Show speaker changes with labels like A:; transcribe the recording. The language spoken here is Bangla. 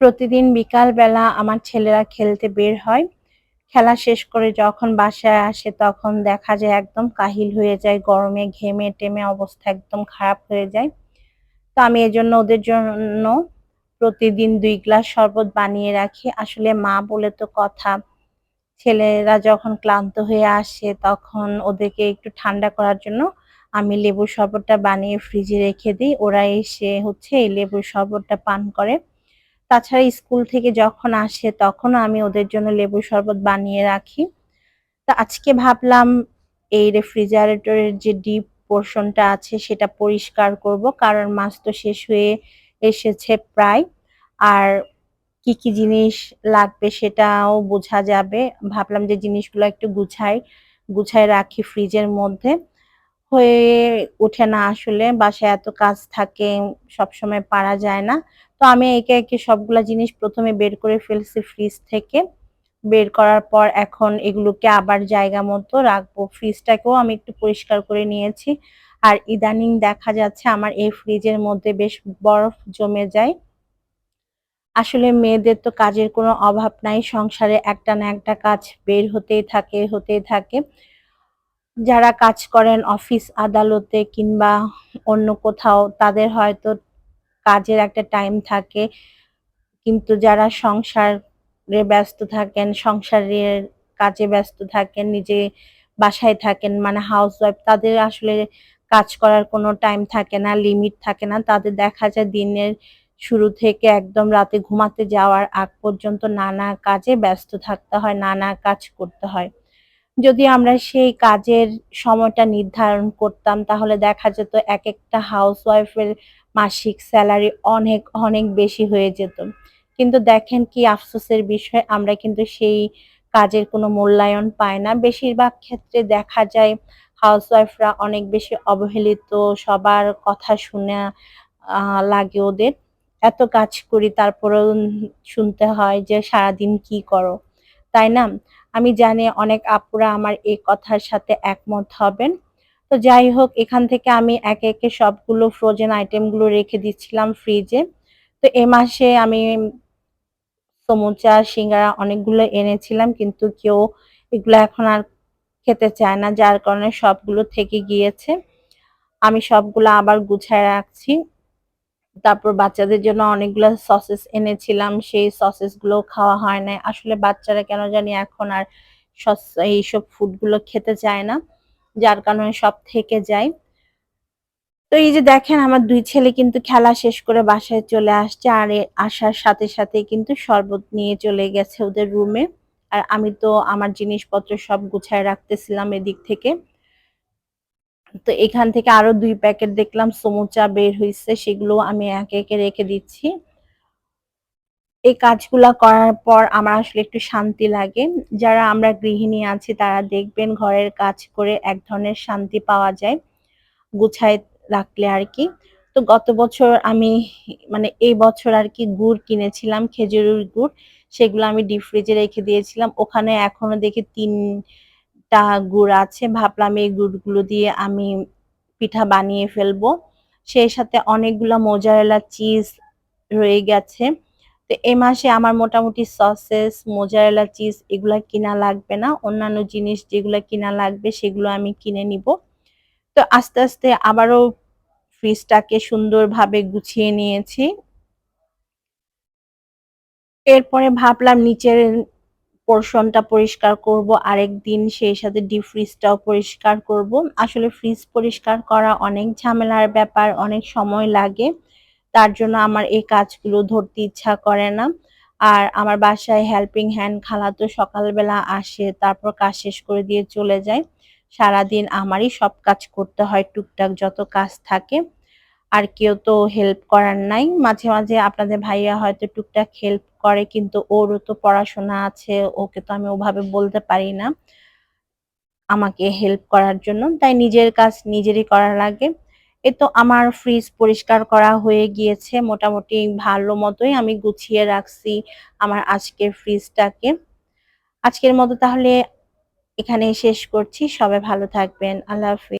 A: প্রতিদিন বিকাল বেলা আমার ছেলেরা খেলতে বের হয়। খেলা শেষ করে যখন বাসায় আসে তখন দেখা যায় একদম কাহিল হয়ে যায়, গরমে ঘেমে টেমে অবস্থা একদম খারাপ হয়ে যায়। তো আমি এজন্য ওদের জন্য প্রতিদিন দুই গ্লাস শরবত বানিয়ে রাখি। আসলে মা বলে তো কথা, ছেলেরা যখন ক্লান্ত হয়ে আসে তখন ওদেরকে একটু ঠান্ডা করার জন্য আমি লেবুর শরবতটা বানিয়ে ফ্রিজে রেখে দিই। ওরা এসে হচ্ছে এই লেবুর শরবতটা পান করে। তাছাড়া স্কুল থেকে যখন আসে তখনও আমি ওদের জন্য লেবুর শরবত বানিয়ে রাখি। তো আজকে ভাবলাম এই রেফ্রিজারেটরের যে ডিপ পোর্শনটা আছে সেটা পরিষ্কার করব, কারণ মাছ তো শেষ হয়ে এসেছে প্রায়। আর কি কি জিনিস লাগবে সেটাও বোঝা যাবে। ভাবলাম যে জিনিসগুলো একটু গুছাই গুছাই রাখি ফ্রিজের মধ্যে। হয়ে ওঠে না আসলে, বাসায় এত কাজ থাকে, সবসময় পারা যায় না। তো আমি একে একে সবগুলা জিনিস প্রথমে বের করে ফেলছি ফ্রিজ থেকে। বের করার পর এখন এগুলোকে আবার জায়গা মতো রাখব। ফ্রিজটাকেও আমি একটু পরিষ্কার করে নিয়েছি। আর ইদানিং দেখা যাচ্ছে আমার এই ফ্রিজের মধ্যে বেশ বরফ জমে যায়। আসলে মেয়েদের তো কাজের কোনো অভাব নাই, সংসারে একটা না একটা কাজ বের হতেই থাকে হতেই থাকে। যারা কাজ করেন অফিস আদালতে কিংবা অন্য কোথাও, তাদের হয়তো কাজের একটা টাইম থাকে। কিন্তু যারা সংসারে ব্যস্ত থাকেন, সংসারের কাজে ব্যস্ত থাকেন, নিজে বাসায় থাকেন মানে হাউস ওয়াইফ তাদের আসলে কাজ করার কোনো টাইম থাকে না লিমিট থাকে না। তাদের দেখা যায় দিনের শুরু থেকে একদম রাতে ঘুমাতে যাওয়ার আগ পর্যন্ত নানা কাজে ব্যস্ত থাকতে হয়, নানা কাজ করতে হয়। যদি আমরা সেই কাজের সময়টা নির্ধারণ করতাম, তাহলে দেখা যেত এক একটা হাউস ওয়াইফের মাসিক স্যালারি অনেক অনেক বেশি হয়ে যেত। কিন্তু দেখেন কি আফসোসের বিষয়, আমরা কিন্তু সেই কাজের কোনো মূল্যায়ন পাই না। বেশিরভাগ ক্ষেত্রে দেখা যায় হাউসওয়াইফরা অনেক বেশি অবহেলিত, সবার কথা শুনে লাগে ওদের। এত কাজ করি, তারপরেও শুনতে হয় যে সারাদিন কি করো? তাই না? আমি জানি অনেক আপুরা আমার এই কথার সাথে একমত হবেন। তো যাই হোক, এখান থেকে আমি একে একে সবগুলো ফ্রোজেন আইটেমগুলো রেখে দিচ্ছিলাম ফ্রিজে তো এ মাসে আমি সমুচা, সিঙ্গারা অনেকগুলো এনেছিলাম, কিন্তু কেউ এগুলো এখন আর খেতে চায় না, যার কারণে সবগুলো থেকে গিয়েছে। আমি সবগুলো আবার গুছায় রাখছি। তারপর বাচ্চাদের জন্য অনেকগুলো সসেস এনেছিলাম, সেই সসেসগুলো খাওয়া হয় না আসলে বাচ্চারা কেন জানি এখন আর এইসব ফুডগুলো খেতে চায় না, যার কারণে সব থেকে যায়। তো এই যে দেখেন, আমার দুই ছেলে কিন্তু খেলা শেষ করে বাসায় চলে আসছে, আর আসার সাথে সাথে কিন্তু শরবত নিয়ে চলে গেছে ওদের রুমে আর আমি তো আমার জিনিসপত্র সব গুছায় রাখতেছিলাম এদিক থেকে। তো এখান থেকে আরও দুই প্যাকেট দেখলাম, সমুচা বের হয়েছে সেগুলো আমি একে একে রেখে দিচ্ছি। এই কাজগুলা করার পর আমার আসলে একটু শান্তি লাগে। যারা আমরা গৃহিণী আছি, তারা দেখবেন ঘরের কাজ করে এক ধরনের শান্তি পাওয়া যায়, গুছায় রাখলে আর কি। তো গত বছর আমি মানে এই বছর আর কি গুড় কিনেছিলাম, খেজুরের গুড়, সেগুলো আমি ডিপ ফ্রিজে রেখে দিয়েছিলাম। ওখানে এখনও দেখি তিনটা গুড় আছে, ভাবলাম এই গুড়গুলো দিয়ে আমি পিঠা বানিয়ে ফেলব। সেই সাথে অনেকগুলো মোজারেলা চিজ রয়ে গেছে। তো এ মাসে আমার মোটামুটি সসেস মোজারেলা চিজ এগুলো কিনা লাগবে না। অন্যান্য জিনিস যেগুলো কিনা লাগবে সেগুলো আমি কিনে নিব। তো আস্তে আস্তে আবারও ফ্রিজটাকে সুন্দরভাবে গুছিয়ে নিয়েছি। এরপরে ভাবলাম নিচের পোর্শনটা পরিষ্কার করব আরেকদিন সেই সাথে ডিপ ফ্রিজটাও পরিষ্কার করব। আসলে ফ্রিজ পরিষ্কার করা অনেক ঝামেলার ব্যাপার, অনেক সময় লাগে। তার জন্য আমার এই কাজগুলো ধরতে ইচ্ছা করে না। আর আমার বাসায় হেল্পিং হ্যান্ড খালা তো সকালবেলা আসে, তারপর কাজ শেষ করে দিয়ে চলে যায়। সারাদিন আমারই সব কাজ করতে হয় টুকটাক, যত কাজ থাকে। আর কেউ তো হেল্প করার নাই। মাঝে মাঝে আপনাদের ভাইয়া হয়তো টুকটাক হেল্প করে, কিন্তু ওরও তো পড়াশোনা আছে, ওকে তো আমি ওভাবে বলতে পারি না। আমাকে হেল্প করার জন্য, তাই নিজের কাজ নিজেরই করা লাগে। এ তো আমার ফ্রিজ পরিষ্কার করা হয়ে গিয়েছে, মোটামুটি ভালো মতোই আমি গুছিয়ে রাখছি আমার আজকের ফ্রিজটাকে আজকের মতো তাহলে এখানে শেষ করছি, সবাই ভালো থাকবেন, আল্লাহ হাফিজ।